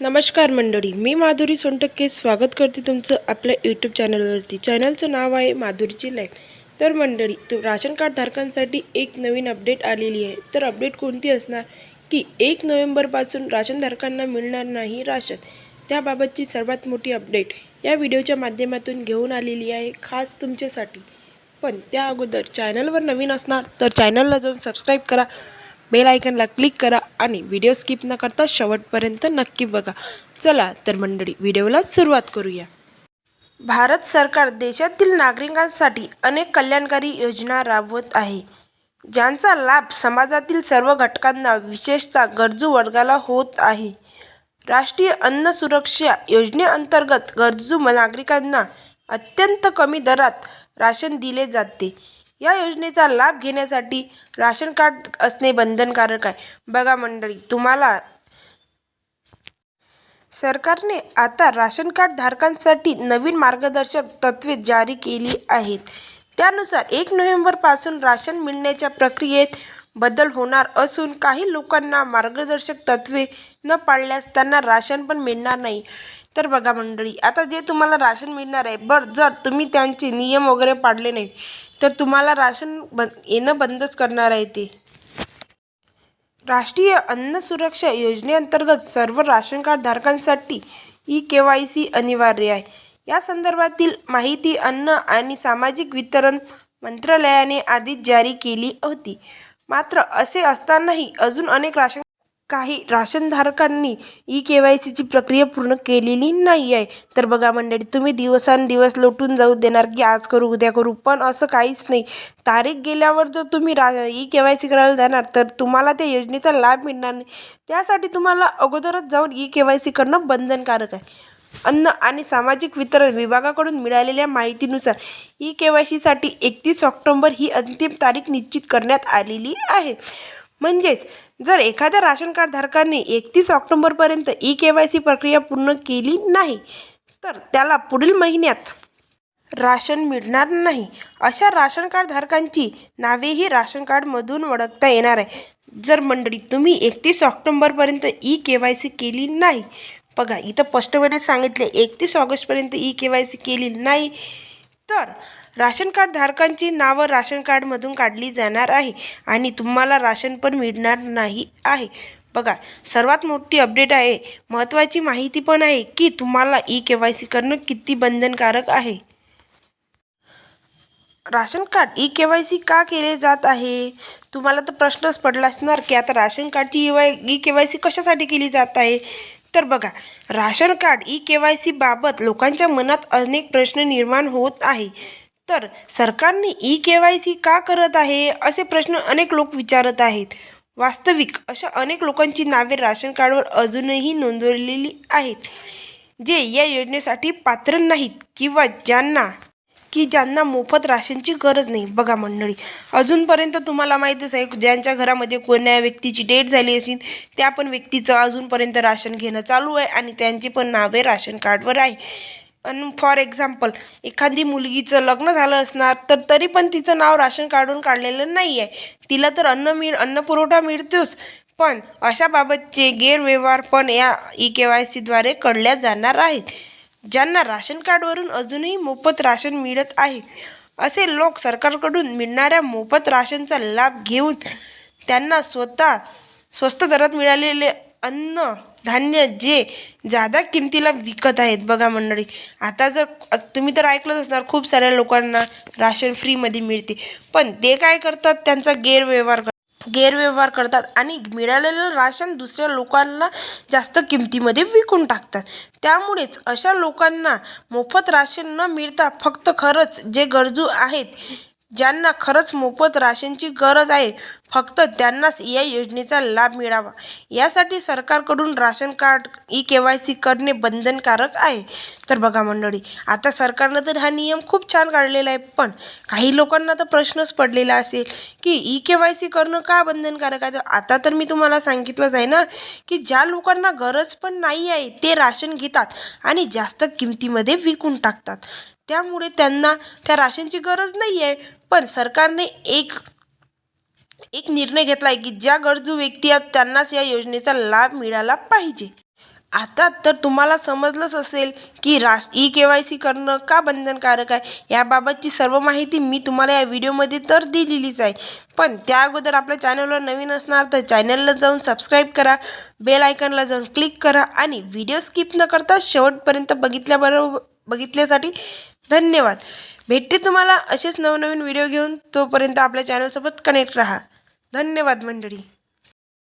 नमस्कार मंडळी मी माधुरी सोनटक्के स्वागत करते तुमचं आपल्या यूट्यूब चॅनलवरती चॅनलचं नाव आहे माधुरीची लाईफ तर मंडळी तू राशन कार्डधारकांसाठी एक नवीन अपडेट आलेली आहे. तर अपडेट कोणती असणार? की एक नोव्हेंबरपासून राशनधारकांना मिळणार नाही राशन. त्याबाबतची सर्वात मोठी अपडेट या व्हिडिओच्या माध्यमातून घेऊन आलेली आहे खास तुमच्यासाठी. पण त्या अगोदर चॅनलवर नवीन असणार तर चॅनलला जाऊन सबस्क्राईब करा. बेल आयकनला क्लिक करा आणि व्हिडिओ स्किप न करता शेवटपर्यंत नक्की बघा. चला तर मंडळी व्हिडिओला सुरुवात करूया. भारत सरकार देशातील नागरिकांसाठी अनेक कल्याणकारी योजना राबवत आहे ज्यांचा लाभ समाजातील सर्व घटकांना विशेषतः गरजू वर्गाला होत आहे. राष्ट्रीय अन्न सुरक्षा योजनेअंतर्गत गरजू नागरिकांना अत्यंत कमी दरात राशन दिले जाते. या योजनेचा लाभ घेण्यासाठी राशन कार्ड असणे बंधनकारक आहे. बघा मंडळी तुम्हाला सरकारने आता राशन कार्ड धारकांसाठी नवीन मार्गदर्शक तत्त्वे जारी केली आहेत. त्यानुसार एक नोव्हेंबरपासून राशन मिळण्याच्या प्रक्रियेत बदल होणार असून काही लोकांना मार्गदर्शक तत्त्वे न पाळल्यास त्यांना राशन पण मिळणार नाही. तर बघा मंडळी आता जे तुम्हाला राशन मिळणार आहे बरं जर तुम्ही त्यांचे नियम वगैरे पाळले नाही तर तुम्हाला राशन बंद येणं बंदच करणार आहे ते. राष्ट्रीय अन्न सुरक्षा योजनेअंतर्गत सर्व राशन कार्ड धारकांसाठी ई के वाय सी अनिवार्य आहे. या संदर्भातील माहिती अन्न आणि सामाजिक वितरण मंत्रालयाने आधीच जारी केली होती. मात्र असे असतानाही अजून अनेक राशन काही राशनधारकांनी ई के वाय सीची प्रक्रिया पूर्ण केलेली नाही आहे तर बघा मंडळी तुम्ही दिवसांदिवस लोटून जाऊ देणार की आज करू उद्या करू पण असं काहीच नाही. तारीख गेल्यावर जर तुम्ही रा ई के वाय सी करायला जाणार तर तुम्हाला त्या योजनेचा लाभ मिळणार नाही. त्यासाठी तुम्हाला अगोदरच जाऊन ई के वाय सी करणं बंधनकारक आहे. अन्न आणि सामाजिक वितरण विभागाकडून मिळालेल्या माहितीनुसार ई के वाय सीसाठी एकतीस ऑक्टोंबर ही अंतिम तारीख निश्चित करण्यात आलेली आहे. म्हणजेच जर एखाद्या राशन कार्ड धारकाने एकतीस ऑक्टोंबरपर्यंत ई के वाय सी प्रक्रिया पूर्ण केली नाही तर त्याला पुढील महिन्यात राशन मिळणार नाही. अशा राशन कार्ड धारकांची नावेही राशन कार्डमधून ओळखता येणार आहे. जर मंडळी तुम्ही एकतीस ऑक्टोंबरपर्यंत ई के वाय सी केली नाही बघा इथं स्पष्टपणे सांगितले एकतीस ऑगस्टपर्यंत ई के वाय सी केली नाही. तर राशन कार्ड धारकांची नावं राशन कार्डमधून काढली जाणार आहे आणि तुम्हाला राशन पण मिळणार नाही आहे. बघा सर्वात मोठी अपडेट आहे महत्त्वाची माहिती पण आहे की तुम्हाला ई के वाय सी करणं किती बंधनकारक आहे. Ration card E K Y C का केले जात आहे? तुम्हाला तर प्रश्नच पडला असणार की आता राशन कार्डची E Y E K Y C कशासाठी केली जात आहे? तर बघा ration card E K Y C बाबत लोकांच्या मनात अनेक प्रश्न निर्माण होत आहे. तर सरकारने ई के वाय सी का करत आहे? असे प्रश्न अनेक लोक विचारत आहेत. वास्तविक अशा अनेक लोकांची नावे राशन कार्डवर अजूनही नोंदवलेली आहेत जे या योजनेसाठी पात्र नाहीत किंवा ज्यांना की ज्यांना मोफत राशनची गरज नाही. बघा मंडळी अजूनपर्यंत तुम्हाला माहीतच आहे ज्यांच्या घरामध्ये कोण्या व्यक्तीची डेट झाली असेल त्या पण व्यक्तीचं अजूनपर्यंत राशन घेणं चालू आहे आणि त्यांची पण नावे राशन कार्डवर आहे. आणि फॉर एक्झाम्पल एखादी मुलगीचं लग्न झालं असणार तर तरी पण तिचं नाव राशन कार्डून काढलेलं नाही आहे तिला तर अन्न मिळ अन्न पुरवठा मिळतोच. पण अशा बाबतचे गैरव्यवहार पण या ई के वाय सीद्वारे कळल्या जाणार आहेत. ज्यांना राशन कार्डवरून अजूनही मोफत राशन मिळत आहे असे लोक सरकारकडून मिळणाऱ्या मोफत राशनचा लाभ घेऊन त्यांना स्वतः स्वस्त दरात मिळालेले अन्न धान्य जे जादा किमतीला विकत आहेत. बघा मंडळी आता जर तुम्ही तर ऐकलंच असणार खूप साऱ्या लोकांना राशन फ्रीमध्ये मिळते. पण ते काय करतात? त्यांचा गैरव्यवहार करतात. गैरव्यवहार करतात आणि मिळालेलं राशन दुसऱ्या लोकांना जास्त किमतीमध्ये विकून टाकतात. त्यामुळेच अशा लोकांना मोफत राशन न मिळता फक्त खरंच जे गरजू आहेत ज्यांना खरंच मोफत राशनची गरज आहे फक्त त्यांनाच या योजनेचा लाभ मिळावा. यासाठी सरकारकडून ration card E K Y C करणे बंधनकारक आहे. तर बघा मंडळी आता सरकारनं तर हा नियम खूप छान काढलेला आहे. पण काही लोकांना तर प्रश्नच पडलेला असेल की ई के वाय सी करणं का बंधनकारक आहे? तर आता तर मी तुम्हाला सांगितलंच आहे ना की ज्या लोकांना गरज पण नाही आहे ते राशन घेतात आणि जास्त किमतीमध्ये विकून टाकतात. त्यामुळे त्यांना त्या राशनची गरज नाही आहे पण सरकारने एक एक निर्णय घेतला आहे की ज्या गरजू व्यक्ती आहेत त्यांनाच या योजनेचा लाभ मिळाला पाहिजे. आता तर तुम्हाला समजलंच असेल की रास ई के वाय सी करणं का बंधनकारक आहे? याबाबतची सर्व माहिती मी तुम्हाला या व्हिडिओमध्ये तर दिलेलीच आहे. पण त्या अगोदर आपल्या चॅनलवर नवीन असणार तर चॅनलला जाऊन सबस्क्राईब करा बेल आयकनला जाऊन क्लिक करा आणि व्हिडिओ स्किप न करता शेवटपर्यंत बघितल्याबरोबर बघितल्यासाठी धन्यवाद. भेटते तुम्हाला असेच नवनवीन व्हिडिओ घेऊन. तोपर्यंत आपल्या चॅनलसोबत कनेक्ट राहा. धन्यवाद मंडळी.